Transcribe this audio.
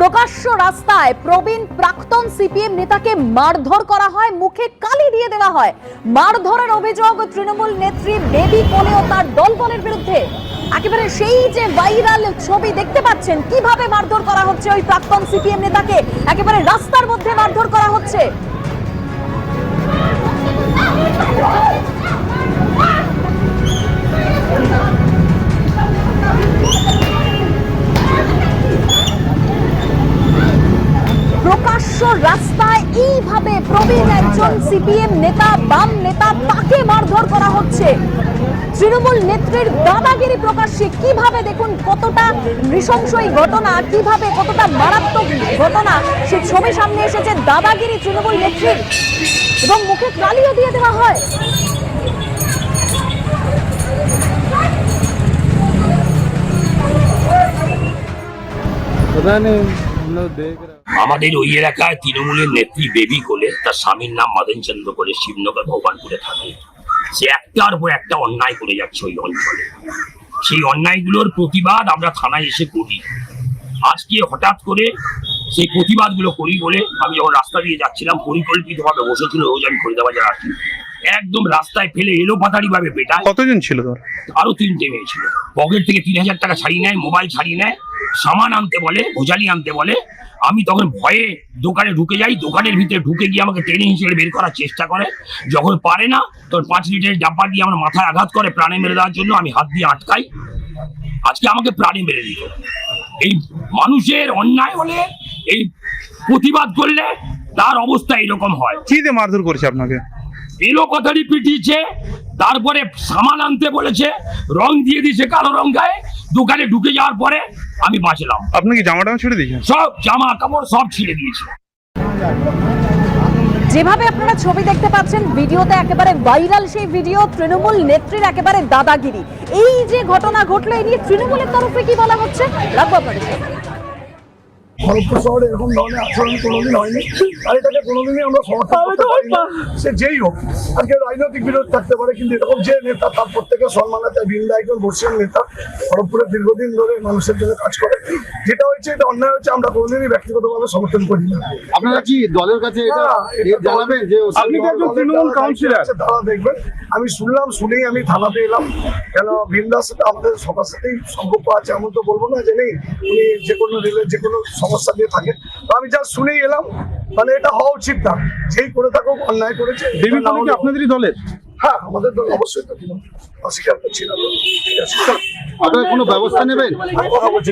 প্রকাশ্য রাস্তায় প্রবীণ প্রাক্তন সিপিএম নেতাকে মারধর করা হয়, মুখে কালি দিয়ে দেওয়া হয়। মারধরের অভিযোগ তৃণমূল নেত্রী বেবি কোলে ও তার দলবলের বিরুদ্ধে। একেবারে সেই যে ভাইরাল ছবি দেখতে পাচ্ছেন, কীভাবে মারধর করা হচ্ছে ওই প্রাক্তন সিপিএম নেতাকে? একেবারে রাস্তার মধ্যে মারধর করা হচ্ছে। রাস্তায় এইভাবে প্রবীণ একজন সিপিএম নেতা বাম নেতা তাকে মারধর করা হচ্ছে তৃণমূল নেত্রীর দাদাগিরি প্রকাশ্যে কিভাবে দেখুন কতটা নৃশংস এই ঘটনা কিভাবে কতটা মারাত্মক ঘটনা সে ছবি সামনে এসেছে দাদাগিরি তৃণমূল নেত্রীর এবং মুখে কালিও দিয়ে দেওয়া হয় पता नहीं আমাদের ওই এলাকায় তৃণমূলের নেত্রী বেবি কোলে তার স্বামীর নাম মাদন চন্দ্র শিবনগর ভগবানপুরে থাকে। সে একটার পর একটা অন্যায় করে যাচ্ছে ওই অঞ্চলে। সেই অন্যায়গুলোর প্রতিবাদ আমরা থানায় এসে করি। আজকে হঠাৎ করে সেই প্রতিবাদগুলো করি বলে আমি যখন রাস্তা দিয়ে যাচ্ছিলাম পরিকল্পিতভাবে বসেছিল ওজন করে দেওয়া যারা আসি। একদম রাস্তায় ফেলে এলো পাতাড়ি ভাবে বেটা কতজন ছিল আরও তিনটে মেয়ে ছিল। পকেট থেকে তিন হাজার টাকা ছাড়িয়ে নেয় মোবাইল ছাড়িয়ে নেয়। সামান আনতে বলে ভোজালি আনতে বলে। আমি তখন ভয়ে দোকানে ঢুকে যাই দোকানের ভিতরে ঢুকে গিয়ে আমাকে ট্রেনে হিসেবে বের করার চেষ্টা করে। যখন পারে না তখন পাঁচ লিটারের ডাব্বা দিয়ে আমার মাথায় আঘাত করে প্রাণে মেরে দেওয়ার জন্য আমি হাত দিয়ে আটকাই। আজকে আমাকে প্রাণে মেরে দিল। এই মানুষের অন্যায় হলে এই প্রতিবাদ করলে তার অবস্থা এরকম হয়। কি দিয়ে মারধর করেছে আপনাকে? এলো কথাটি পিটিয়েছে? তারপরে সামান আনতে বলেছে রং দিয়ে দিয়েছে কালো রং গায়ে। দোকানে ঢুকে যাওয়ার পরে আমি বাঁচলাম আপনি কি জামাটা ছেড়ে দিয়েছেন? সব জামা কাপড় সব ছিঁড়ে দিয়েছে। যেভাবে আপনারা ছবি দেখতে পাচ্ছেন ভিডিওতে একেবারে ভাইরাল সেই ভিডিও তৃণমূল নেত্রীর একেবারে দাদাগিরি। এই যে ঘটনা ঘটলো এই নিয়ে তৃণমূলের তরফে কি বলা হচ্ছে? রাখব আপনাদের সামনে। খড়গপুর শহরে এরকম ধরনের আচরণ কোনোদিন হয়নি। আর এটাকে কোনোদিনই আমরা সমর্থন করতে পারি না। সে যেই হোক আজকে রাজনৈতিক বিরোধ থাকতে পারে কিন্তু এরকম যে নেতা তার প্রত্যেকের সম্মান আছে বৃন্দা একজন বর্ষিয়ান নেতা খড়গপুরে দীর্ঘদিন ধরে মানুষের জন্য কাজ করে যেটা হয়েছে এটা অন্যায় হচ্ছে আমরা কোনোদিনই ব্যক্তিগতভাবে সমর্থন করি না। আপনারা কি দলের কাছে জানাবেন যে আপনি তো একজন তৃণমূল কাউন্সিলর। তারা দেখবেন। আমি শুনলাম শুনেই আমি থানাতে এলাম। কেন বৃন্দার সাথে আমাদের সবার সাথেই সম্পর্ক আছে এমন তো বলব না যে নেই। উনি যে কোনো রিলে যে কোনো সমস্যা দিয়ে থাকেন। তো আমি যা শুনেই এলাম। মানে এটা হওয়া উচিত না। যেই করে থাকুক অন্যায় করেছে দেবী আপনাদেরই দলের? হ্যাঁ আমাদের দল অবশ্যই তো। অস্বীকার করছি না। তো। ঠিক আছে আপনারা কোনো ব্যবস্থা নেবেন? আর কথা বলছি।